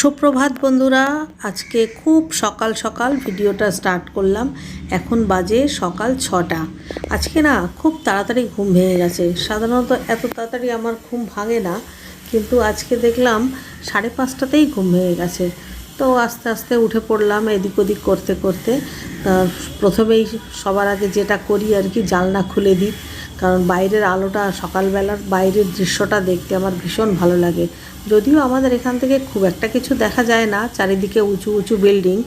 সুপ্রভাত বন্ধুরা, আজকে খুব সকাল সকাল ভিডিওটা স্টার্ট করলাম। এখন বাজে সকাল ছটা। আজকে না খুব তাড়াতাড়ি ঘুম ভেঙে গেছে। সাধারণত এত তাড়াতাড়ি আমার ঘুম ভাঙে না, কিন্তু আজকে দেখলাম সাড়ে পাঁচটাতেই ঘুম ভেঙে গেছে। তো আস্তে আস্তে উঠে পড়লাম এদিক ওদিক করতে করতে। প্রথমেই সবার আগে যেটা করি আর কি জানলা খুলে দিই। কারণ বাইরের আলোটা সকালবেলার বাইরের দৃশ্যটা দেখতে আমার ভীষণ ভালো লাগে। যদিও আমাদের এখান থেকে খুব একটা কিছু দেখা যায় না, চারিদিকে উঁচু উঁচু বিল্ডিং।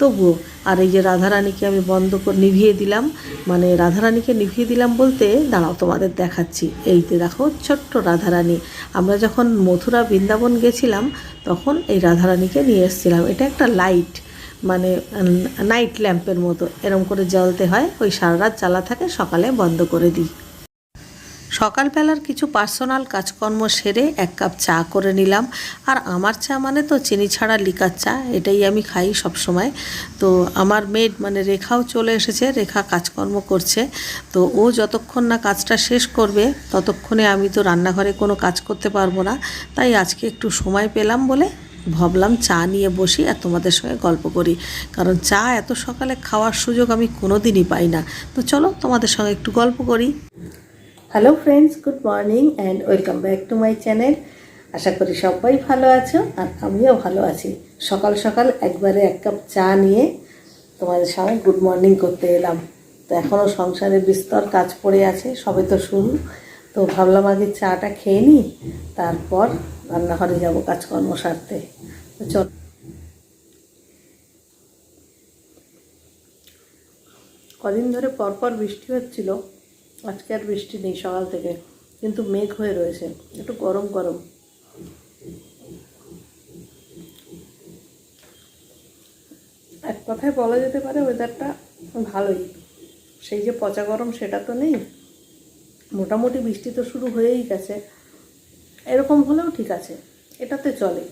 তবুও, আর এই যে রাধারানীকে আমি বন্ধ করে নিভিয়ে দিলাম মানে রাধারানীকে নিভিয়ে দিলাম বলতে, দাঁড়াও তোমাদের দেখাচ্ছি। এই যে দেখো, ছোট্ট রাধারানী। আমরা যখন মথুরা বৃন্দাবন গেছিলাম, তখন এই রাধারানীকে নিয়ে এসেছিলাম। এটা একটা লাইট মানে নাইট ল্যাম্পের মতো। এরম করে জ্বলতে হয়, ওই সারা রাত জ্বালা থাকে, সকালে বন্ধ করে দিই। সকালবেলার কিছু পার্সোনাল কাজকর্ম সেরে এক কাপ চা করে নিলাম। আর আমার চা মানে তো চিনি ছাড়া লিকার চা, এটাই আমি খাই সব সময় তো আমার মেড মানে রেখাও চলে এসেছে, রেখা কাজকর্ম করছে। তো ও যতক্ষণ না কাজটা শেষ করবে, ততক্ষণে আমি তো রান্নাঘরে কোনো কাজ করতে পারব না। তাই আজকে একটু সময় পেলাম বলে ভাবলাম চা নিয়ে বসি আর তোমাদের সঙ্গে গল্প করি। কারণ চা এত সকালে খাওয়ার সুযোগ আমি কোনো দিনই পাই না। তো চলো তোমাদের সঙ্গে একটু গল্প করি। Hello friends good morning and welcome back to my channel আশা করি সবাই ভালো আছো আর আমিও ভালো আছি। সকাল সকাল একবারে এক কাপ চা নিয়ে তোমাদের সঙ্গে গুড মর্নিং করতে এলাম। তো এখনও সংসারে বিস্তর কাজ পড়ে আছে, সবে তো শুরু। তো ভাবলাম আগে চাটা খেয়ে নিই, তারপর রান্নাঘরে যাব কাজকর্ম সারতে। তো চল। কদিন ধরে পরপর বৃষ্টি হচ্ছিল আজকে আর বৃষ্টি নেই সকাল থেকে, কিন্তু মেঘ হয়ে রয়েছে, একটু গরম গরম। এক কথায় বলা যেতে পারে ওয়েদারটা ভালোই, সেই যে পচা গরম সেটা তো নেই। মোটামুটি বৃষ্টি তো শুরু হয়েই গেছে, এরকম হলেও ঠিক আছে, এটাতে চলে।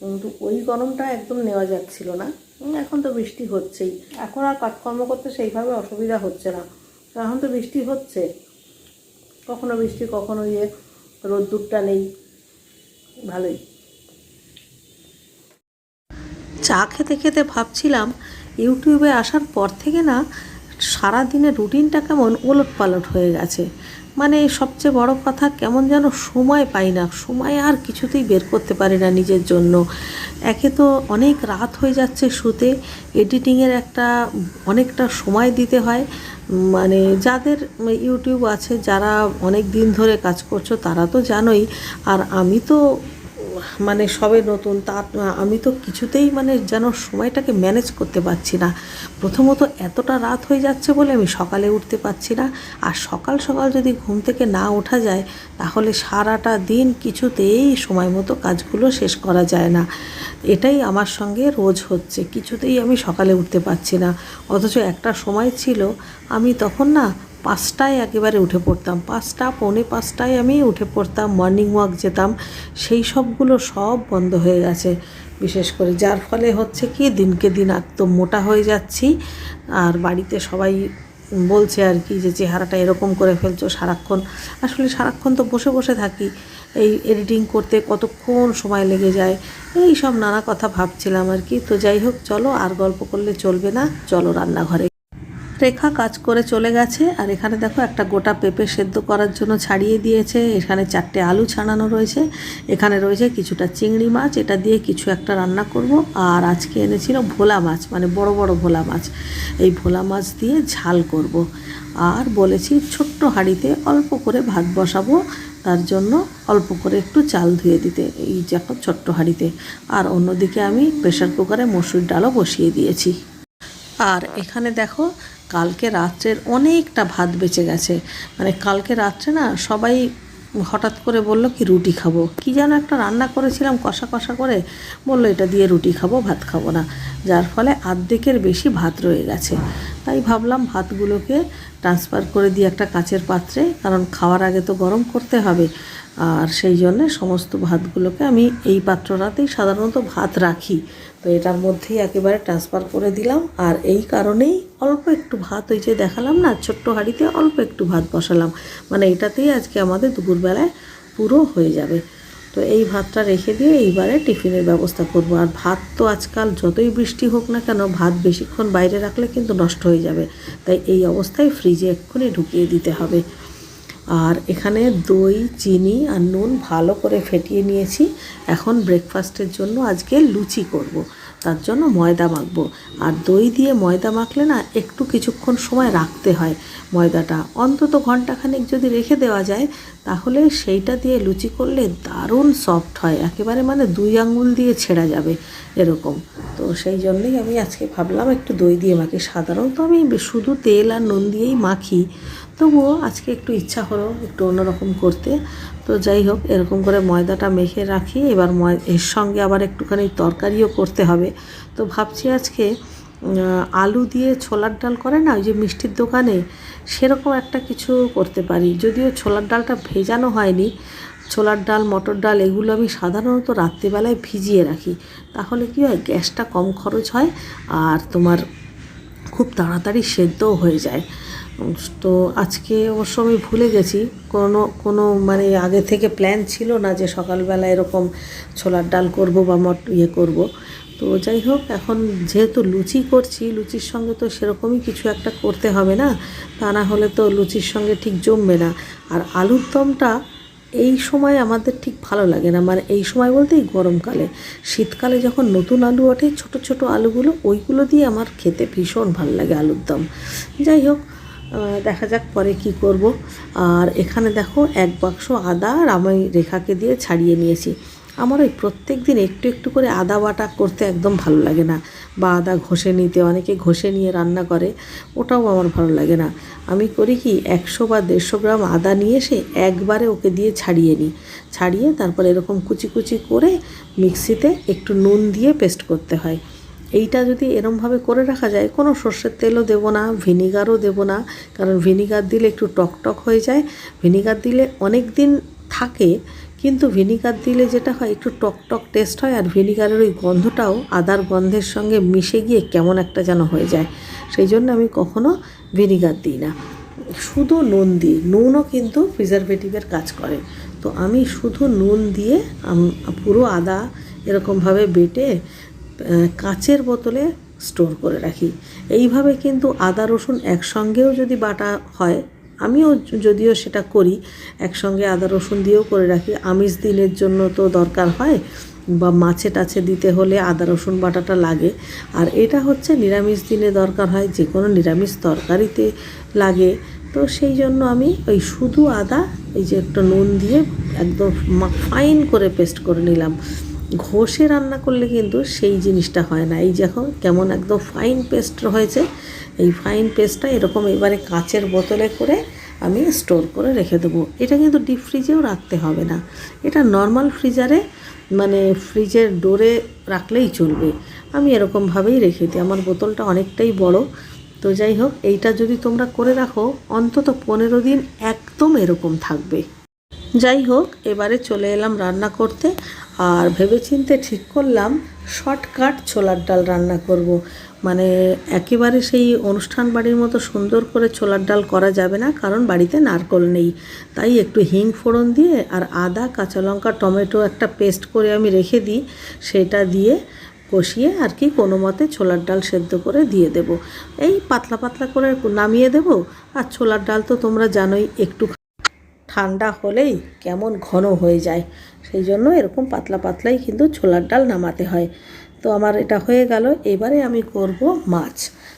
কিন্তু ওই গরমটা একদম নেওয়া যাচ্ছিল না, এখন তো বৃষ্টি হচ্ছেই, এখন আর কাজকর্ম করতে সেইভাবে অসুবিধা হচ্ছে না। এখন তো বৃষ্টি হচ্ছে। কখনো বৃষ্টি, কখনো ইয়ে রোদ্দুরটা নেই। ভালোই। চা খেতে খেতে ভাবছিলাম, ইউটিউবে আসার পর থেকে না সারা দিনের রুটিনটা কেমন ওলট পালট হয়ে গেছে। মানে সবচেয়ে বড় কথা, কেমন যেন সময় পাই না। সময় আর কিছুতেই বের করতে পারি না নিজের জন্য। একে তো অনেক রাত হয়ে যাচ্ছে শুতে। এডিটিংয়ের একটা অনেকটা সময় দিতে হয়। মানে যাদের ইউটিউব আছে, যারা অনেক দিন ধরে কাজ করছ, তারা তো জানোই। আর আমি তো মানে সবে নতুন তার আমি তো কিছুতেই মানে যেন সময়টাকে ম্যানেজ করতে পারছি না। প্রথমত এতটা রাত হয়ে যাচ্ছে বলে আমি সকালে উঠতে পারছি না। আর সকাল সকাল যদি ঘুম থেকে না ওঠা যায়, তাহলে সারাটা দিন কিছুতেই সময় মতো কাজগুলো শেষ করা যায় না। এটাই আমার সঙ্গে রোজ হচ্ছে, কিছুতেই আমি সকালে উঠতে পারছি না। অথচ একটা সময় ছিল, আমি তখন না পাঁচটায় একেবারে উঠে পড়তাম। পাঁচটা, পৌনে পাঁচটায় আমি উঠে পড়তাম মর্নিং ওয়াক যেতাম। সেই সবগুলো সব বন্ধ হয়ে গেছে। বিশেষ করে যার ফলে হচ্ছে কি, দিনকে দিন একদম মোটা হয়ে যাচ্ছি। আর বাড়িতে সবাই বলছে আর কি যে, চেহারাটা এরকম করে ফেলছো সারাক্ষণ। আসলে সারাক্ষণ তো বসে বসে থাকি। এই এডিটিং করতে কতক্ষণ সময় লেগে যায়? এই সব নানা কথা ভাবছিলাম আর কি। তো যাই হোক, চলো আর গল্প করলে চলবে না। চলো রান্নাঘরে। রেখা কাজ করে চলে গেছে। আর এখানে দেখো একটা গোটা পেঁপে সেদ্ধ করার জন্য ছাড়িয়ে দিয়েছে। এখানে চারটে আলু ছাড়ানো রয়েছে। এখানে রয়েছে কিছুটা চিংড়ি মাছ। এটা দিয়ে কিছু একটা রান্না করব। আর আজকে এনেছিল ভোলা মাছ মানে বড় বড় ভোলা মাছ। এই ভোলা মাছ দিয়ে ঝাল করব। আর বলেছি ছোট্ট হাঁড়িতে অল্প করে ভাত বসাবো। তার জন্য অল্প করে একটু চাল ধুয়ে দিতে, এই দেখো ছোট্ট হাঁড়িতে। আর অন্যদিকে আমি প্রেশার কুকারে মসুর ডালও বসিয়ে দিয়েছি। আর এখানে দেখো, কালকে রাত্রের অনেকটা ভাত বেঁচে গেছে। মানে কালকে রাত্রে না সবাই হঠাৎ করে বলল কি রুটি খাব। কি যেন একটা রান্না করেছিলাম কষা কষা করে, বলল এটা দিয়ে রুটি খাব, ভাত খাব না। যার ফলে আর্ধেকের বেশি ভাত রয়ে গেছে। তাই ভাবলাম ভাতগুলোকে ট্রান্সফার করে দিই একটা কাচের পাত্রে, কারণ খাওয়ার আগে তো গরম করতে হবে। আর সেই জন্যে সমস্ত ভাতগুলোকে আমি এই পাত্রটাতেই সাধারণত ভাত রাখি। তো এটার মধ্যেই একেবারে ট্রান্সফার করে দিলাম। আর এই কারণেই অল্প একটু ভাত ওই যে দেখালাম না, ছোট্ট হাঁড়িতে অল্প একটু ভাত বসালাম। মানে এটাতেই আজকে আমাদের দুপুরবেলায় পুরো হয়ে যাবে। তো এই ভাতটা রেখে দিয়ে এইবারে টিফিনের ব্যবস্থা করব। আর ভাত তো আজকাল যতই বৃষ্টি হোক না কেন, ভাত বেশিক্ষণ বাইরে রাখলে কিন্তু নষ্ট হয়ে যাবে। তাই এই অবস্থায় ফ্রিজে এক্ষুনি ঢুকিয়ে দিতে হবে। আর এখানে দই, চিনি আর নুন ভালো করে ফেটিয়ে নিয়েছি। এখন ব্রেকফাস্টের জন্য আজকে লুচি করব। তার জন্য ময়দা মাখবো। আর দই দিয়ে ময়দা মাখলে না একটু কিছুক্ষণ সময় রাখতে হয়। ময়দাটা অন্তত ঘন্টাখানেক যদি রেখে দেওয়া যায় তাহলে সেইটা দিয়ে লুচি করলে দারুণ সফট হয়। একেবারে মানে দুই আঙুল দিয়ে ছেঁড়া যাবে এরকম। তো সেই জন্যই আমি আজকে ভাবলাম একটু দই দিয়ে মাখি সাধারণত আমি শুধু তেল আর নুন দিয়েই মাখি। তবুও আজকে একটু ইচ্ছা হলো একটু অন্যরকম করতে। তো যাই হোক, এরকম করে ময়দাটা মেখে রাখি। এবার ময় এর সঙ্গে আবার একটুখানি তরকারিও করতে হবে। তো ভাবছি আজকে আলু দিয়ে ছোলার ডাল করে না? ওই যে মিষ্টির দোকানে সেরকম একটা কিছু করতে পারি। যদিও ছোলার ডালটা ভেজানো হয়নি, ছোলার ডাল, মটর ডাল এগুলো আমি সাধারণত রাত্রিবেলায় ভিজিয়ে রাখি। তাহলে কি হয়, গ্যাসটা কম খরচ হয় আর তোমার খুব তাড়াতাড়ি সেদ্ধও হয়ে যায়। তো আজকে অবশ্য আমি ভুলে গেছি, কোনো কোনো মানে আগে থেকে প্ল্যান ছিল না যে সকালবেলা এরকম ছোলার ডাল করব বা মট ইয়ে করব। তো যাই হোক, এখন যেহেতু লুচি করছি, লুচির সঙ্গে তো সেরকমই কিছু একটা করতে হবে না? তা না হলে তো লুচির সঙ্গে ঠিক জমবে না। আর আলুর দমটা এই সময় আমাদের ঠিক ভালো লাগে না। মানে এই সময় বলতে এই গরমকালে। শীতকালে যখন নতুন আলু ওঠে, ছোট ছোট আলুগুলো, ওইগুলো দিয়ে আমার খেতে ভীষণ ভালো লাগে আলুর দম। যাই হোক দেখা যাক পরে কি করব। আর এখানে দেখো, এক বাক্স আদা আর আমি রেখাকে দিয়ে ছাড়িয়ে নিয়েছি। আমার ওই প্রত্যেক দিন একটু একটু করে আদা বাটা করতে একদম ভালো লাগে না বা আদা ঘষে নিতে, অনেকে ঘষে নিয়ে রান্না করে, ওটাও আমার ভালো লাগে না। আমি করি কি, একশো বা দেড়শো গ্রাম আদা নিয়ে এসে একবারে ওকে দিয়ে ছাড়িয়ে নিই। ছাড়িয়ে তারপর এরকম কুচি কুচি করে মিক্সিতে একটু নুন দিয়ে পেস্ট করতে হয়। এইটা যদি এরমভাবে করে রাখা যায়, কোনো সর্ষের তেলও দেবো না, ভিনিগারও দেবো না, কারণ ভিনিগার দিলে একটু টক টক হয়ে যায়। ভিনিগার দিলে অনেক দিন থাকে কিন্তু ভিনিগার দিলে যেটা হয়, একটু টক টক টেস্ট হয় আর ভিনিগারের ওই গন্ধটাও আদার গন্ধের সঙ্গে মিশে গিয়ে কেমন একটা যেন হয়ে যায়। সেই জন্য আমি কখনো ভিনিগার দিই না। শুধু নুন দিই। নুনও কিন্তু প্রিজারভেটিভের কাজ করে। তো আমি শুধু নুন দিয়ে পুরো আদা এরকমভাবে বেটে কাচের বোতলে স্টোর করে রাখি। এইভাবে কিন্তু আদা রসুন একসঙ্গেও যদি বাটা হয় আমিও যদিও সেটা করি, একসঙ্গে আদা রসুন দিয়েও করে রাখি। আমিষ দিনের জন্য তো দরকার হয়, বা মাছে টাছে দিতে হলে আদা রসুন বাটাটা লাগে। আর এটা হচ্ছে নিরামিষ দিনে দরকার হয় যে কোনো নিরামিষ তরকারিতে লাগে। তো সেই জন্য আমি ওই শুধু আদা, এই যে একটু নুন দিয়ে একদম ফাইন করে পেস্ট করে নিলাম। ঘষে রান্না করলে কিন্তু সেই জিনিসটা হয় না। এই যখন কেমন একদম ফাইন পেস্ট হয়েছে এই ফাইন পেস্টটা এরকম এবারে কাচের বোতলে করে আমি স্টোর করে রেখে দেবো। এটা কিন্তু ডিপ ফ্রিজেও রাখতে হবে না। এটা নর্মাল ফ্রিজারে মানে ফ্রিজের ডোরে রাখলেই চলবে। আমি এরকমভাবেই রেখে দিই। আমার বোতলটা অনেকটাই বড়। তো যাই হোক, এইটা যদি তোমরা করে রাখো, অন্তত পনেরো দিন একদম এরকম থাকবে। যাই হোক, এবারে চলে এলাম রান্না করতে। আর ভেবেচিন্তে ঠিক করলাম শর্টকাট ছোলার ডাল রান্না করব। মানে একেবারে সেই অনুষ্ঠান বাড়ির মতো সুন্দর করে ছোলার ডাল করা যাবে না, কারণ বাড়িতে নারকল নেই। তাই একটু হিং ফোড়ন দিয়ে আর আদা, কাঁচা লঙ্কা, টমেটো একটা পেস্ট করে আমি রেখে দিই, সেটা দিয়ে কষিয়ে আর কি কোনো মতে ছোলার ডাল সেদ্ধ করে দিয়ে দেব। এই পাতলা পাতলা করে নামিয়ে দেব, আর ছোলার ডাল তো তোমরা জানোই, একটু ঠান্ডা হলেই কেমন ঘন হয়ে যায়। সেই জন্য এরকম পাতলা পাতলাই কিন্তু ছোলার ডাল নামাতে হয়। তো আমার এটা হয়ে গেল। এবারে আমি করব মাছ।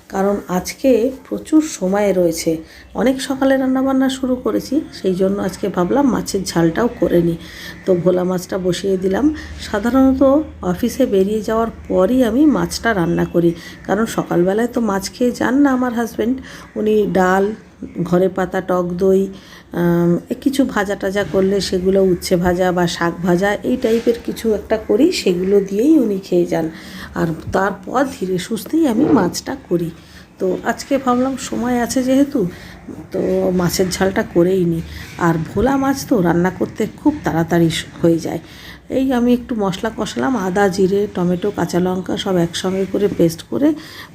কারণ আজকে প্রচুর সময় রয়েছে। অনেক সকালে রান্নাবান্না শুরু করেছি, সেই জন্য আজকে ভাবলাম মাছের ঝালটাও করে নিই। তো ভোলা মাছটা বসিয়ে দিলাম। সাধারণত অফিসে বেরিয়ে যাওয়ার পরই আমি মাছটা রান্না করি। কারণ সকালবেলায় তো মাছ খেয়ে যান না আমার হাজব্যান্ড উনি ডাল ঘরে পাতা, টক দই কিছু ভাজা টাজা করলে সেগুলো উচ্ছে ভাজা বা শাক ভাজা, এই টাইপের কিছু একটা করি, সেগুলো দিয়েই উনি খেয়ে যান। আর তারপর ধীরে সুস্থেই আমি মাছটা করি। তো আজকে ভাবলাম সময় আছে যেহেতু, তো মাছের ঝালটা করেই নিই আর ভোলা মাছ তো রান্না করতে খুব তাড়াতাড়ি হয়ে যায়। এই আমি একটু মশলা কষালাম, আদা, জিরে, টমেটো, কাঁচা লঙ্কা সব একসঙ্গে করে পেস্ট করে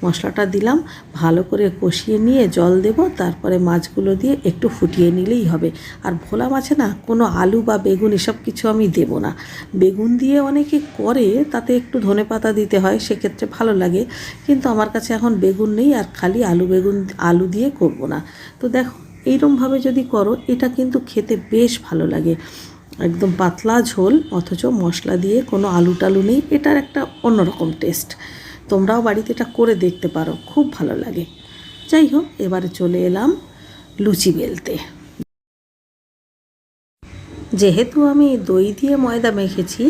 মশলাটা দিলাম। ভালো করে কষিয়ে নিয়ে জল দেব, তারপরে মাছগুলো দিয়ে একটু ফুটিয়ে নিলেই হবে। আর ভোলা মাছে না কোনো আলু বা বেগুন এসব কিছু আমি দেব না। বেগুন দিয়ে অনেকে করে, তাতে একটু ধনে পাতা দিতে হয়, সেক্ষেত্রে ভালো লাগে। কিন্তু আমার কাছে এখন বেগুন নেই, আর খালি আলু বেগুন, আলু দিয়ে করব না। তো দেখো, এইরমভাবে যদি করো, এটা কিন্তু খেতে বেশ ভালো লাগে। একদম পাতলা ঝোল, অথচ মশলা দিয়ে কোনো আলু টালু নেই, এটার একটা অন্যরকম টেস্ট তোমরাও বাড়িতে এটা করে দেখতে পারো, খুব ভালো লাগে। যাই হোক, এবারে চলে এলাম লুচি বেলতে। যেহেতু আমি দই দিয়ে ময়দা মেখেছি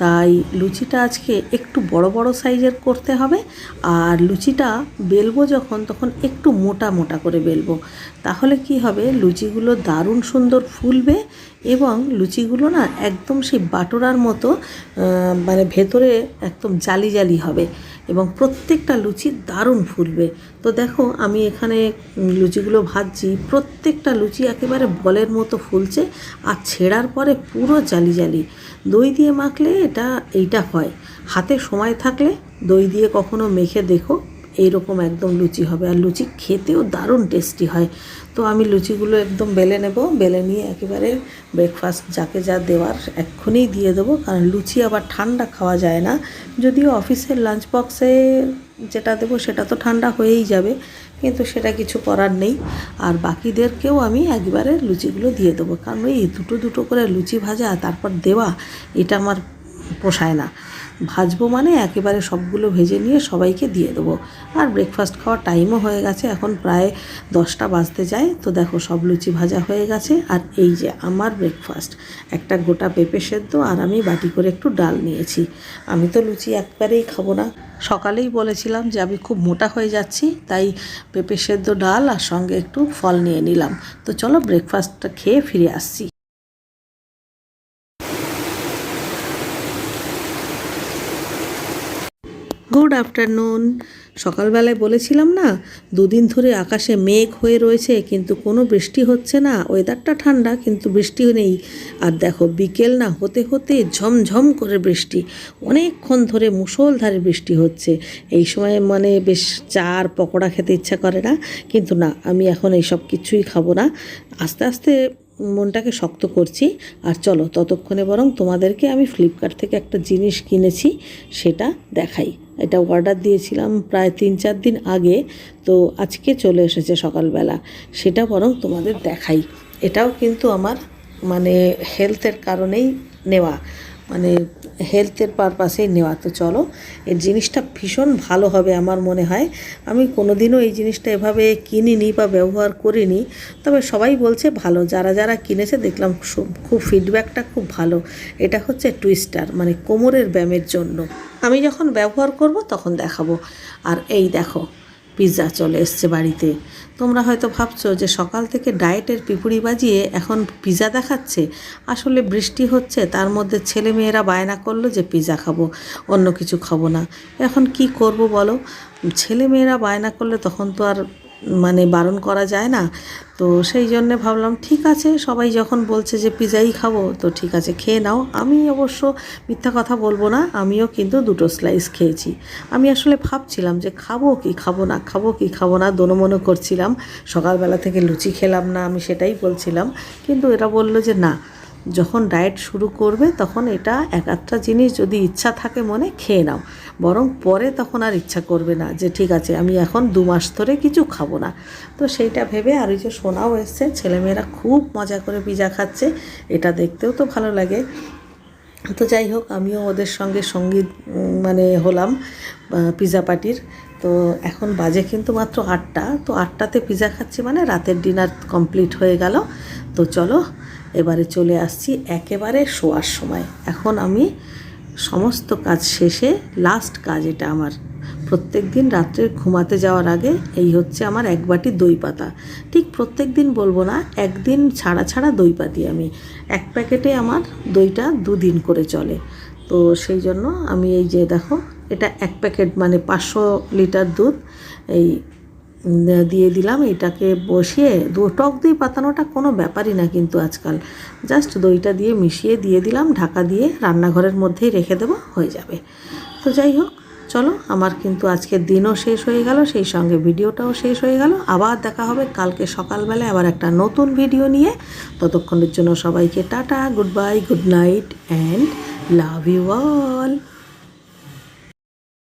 তাই লুচিটা আজকে একটু বড় বড় সাইজের করতে হবে। আর লুচিটা বেলবো যখন, তখন একটু মোটা মোটা করে বেলবো। তাহলে কি হবে, লুচিগুলো দারুণ সুন্দর ফুলবে এবং লুচিগুলো না একদম সেই বাটোরার মতো মানে ভেতরে একদম জালি জালি হবে এবং প্রত্যেকটা লুচি দারুণ ফুলবে। তো দেখো, আমি এখানে লুচিগুলো ভাজছি, প্রত্যেকটা লুচি একেবারে বলের মতো ফুলছে আর ছেঁড়ার পরে পুরো জালি জালি। দই দিয়ে মাখলে এটা, এইটা হয়। হাতে সময় থাকলে দই দিয়ে কখনো মেখে দেখো, এইরকম একদম লুচি হবে। আর লুচি খেতেও দারুণ টেস্টি হয়। তো আমি লুচিগুলো একদম বেলে নেব, বেলে নিয়ে একেবারে ব্রেকফাস্ট যাকে যা দেওয়ার এক্ষুনি দিয়ে দেবো। কারণ লুচি আবার ঠান্ডা খাওয়া যায় না। যদিও অফিসের লাঞ্চ বক্সে যেটা দেবো, সেটা তো ঠান্ডা হয়েই যাবে। কিন্তু সেটা কিছু করার নেই। আর বাকিদেরকেও আমি একবারে লুচিগুলো দিয়ে দেবো। কারণ এই দুটো দুটো করে লুচি ভাজা, তারপর দেওয়া, এটা আমার পোষায় না। ভাজবো মানে একেবারে সবগুলো ভেজে নিয়ে সবাইকে দিয়ে দেবো। আর ব্রেকফাস্ট খাওয়ার টাইমও হয়ে গেছে, এখন প্রায় দশটা বাজতে যায়। তো দেখো সব লুচি ভাজা হয়ে গেছে, আর এই যে আমার ব্রেকফাস্ট একটা গোটা পেঁপে সেদ্ধ আর আমি বাটি করে একটু ডাল নিয়েছি। আমি তো লুচি একবারেই খাব না। সকালেই বলেছিলাম যে আমি খুব মোটা হয়ে যাচ্ছি, তাই পেঁপে সেদ্ধ ডাল আর সঙ্গে একটু ফল নিয়ে নিলাম। তো চলো ব্রেকফাস্টটা খেয়ে ফিরে আসছি। Good afternoon. সকালবেলায় বলেছিলাম না, দুদিন ধরে আকাশে মেঘ হয়ে রয়েছে, কিন্তু কোনো বৃষ্টি হচ্ছে না। ওয়েদারটা ঠান্ডা, কিন্তু বৃষ্টি নেই। আর দেখো, বিকেল না হতে হতে ঝমঝম করে বৃষ্টি। অনেকক্ষণ ধরে মুষলধারে বৃষ্টি হচ্ছে। এই সময় মানে বেশ চা আর পকোড়া খেতে ইচ্ছা করে না, কিন্তু না, আমি এখন এইসব কিছুই খাব না। আস্তে আস্তে মনটাকে শক্ত করছি। আর চলো, ততক্ষণে বরং তোমাদেরকে আমি ফ্লিপকার্ট থেকে একটা জিনিস কিনেছি, সেটা দেখাই। এটা অর্ডার দিয়েছিলাম প্রায় তিন চার দিন আগে, তো আজকে চলে এসেছে সকালবেলা। সেটা বরং তোমাদের দেখাই। এটাও কিন্তু আমার মানে হেলথের কারণেই নেওয়া। মানে হেলথের পারপাসেই নেওয়া। তো চলো, এই জিনিসটা ভীষণ ভালো হবে আমার মনে হয়। আমি কোনোদিনও এই জিনিসটা এভাবে কিনিনি বা ব্যবহার করিনি। তবে সবাই বলছে ভালো, যারা যারা কিনেছে দেখলাম খুব ফিডব্যাকটা খুব ভালো। এটা হচ্ছে টুইস্টার মানে কোমরের ব্যায়ামের জন্য। আমি যখন ব্যবহার করব তখন দেখাবো। আর এই দেখো পিৎজা চলে এসছে বাড়িতে। তোমরা হয়তো ভাবছ যে সকাল থেকে ডায়েটের পিপুড়ি বাজিয়ে এখন পিৎজা দেখাচ্ছে। আসলে বৃষ্টি হচ্ছে, তার মধ্যে ছেলে মেয়েরা বায়না করল যে পিৎজা খাব, অন্য কিছু খাব না। এখন কি করব বলো? ছেলে মেয়েরা বায়না করলে তখন তো আর মানে বারণ করা যায় না। তো সেই জন্যে ভাবলাম, ঠিক আছে, সবাই যখন বলছে যে পিৎজাই খাব, তো ঠিক আছে, খেয়ে নাও। আমি অবশ্য মিথ্যা কথা বলব না, আমিও কিন্তু দুটো স্লাইস খেয়েছি। আমি আসলে ভাবছিলাম যে খাব কি, খাব না, খাব কি, খাব না দোনোমনো করছিলাম। সকালবেলা থেকে লুচি খেলাম না, আমি সেটাই বলছিলাম। কিন্তু এরা বলল যে না, যখন ডায়েট শুরু করবে, তখন এটা এক একটা জিনিস যদি ইচ্ছা থাকে মনে, খেয়ে নাও। বরং পরে তখন আর ইচ্ছা করবে না যে, ঠিক আছে, আমি এখন দু মাস ধরে কিছু খাব না। তো সেইটা ভেবে আর ওই যে সোনাও এসছে, ছেলেমেয়েরা খুব মজা করে পিজা খাচ্ছে, এটা দেখতেও তো ভালো লাগে। তো যাই হোক, আমিও ওদের সঙ্গে সংগীত মানে হলাম পিজা পার্টির। তো এখন বাজে কিন্তু মাত্র আটটা, তো আটটাতে পিজা খাচ্ছি মানে রাতের ডিনার কমপ্লিট হয়ে গেল। তো চলো, এবারে চলে আসছি একেবারে শোয়ার সময়। এখন আমি সমস্ত কাজ শেষে লাস্ট কাজ এটা আমার। প্রত্যেক দিন রাত্রে ঘুমাতে যাওয়ার আগে এই হচ্ছে আমার এক বাটি দই পাতা। ঠিক প্রত্যেক দিন বলব না, একদিন ছাড়া ছাড়া দই পাতি আমি। এক প্যাকেটে আমার দইটা দুদিন করে চলে। তো সেই জন্য আমি এই যে দেখো, এটা এক প্যাকেট মানে পাঁচশো লিটার দুধ, এই দিয়ে দিলাম। এটাকে বসিয়ে টক দই পাতানোটা কোনো ব্যাপারই না কিন্তু আজকাল। জাস্ট দইটা দিয়ে মিশিয়ে দিয়ে দিলাম। ঢাকা দিয়ে রান্নাঘরের মধ্যেই রেখে দেবো, হয়ে যাবে। তো যাই হোক, চলো, আমার কিন্তু আজকের দিনও শেষ হয়ে গেল, সেই সঙ্গে ভিডিওটাও শেষ হয়ে গেল। আবার দেখা হবে কালকে সকালবেলায় আবার একটা নতুন ভিডিও নিয়ে। ততক্ষণের জন্য সবাইকে tata, good bye, good night, and love you all.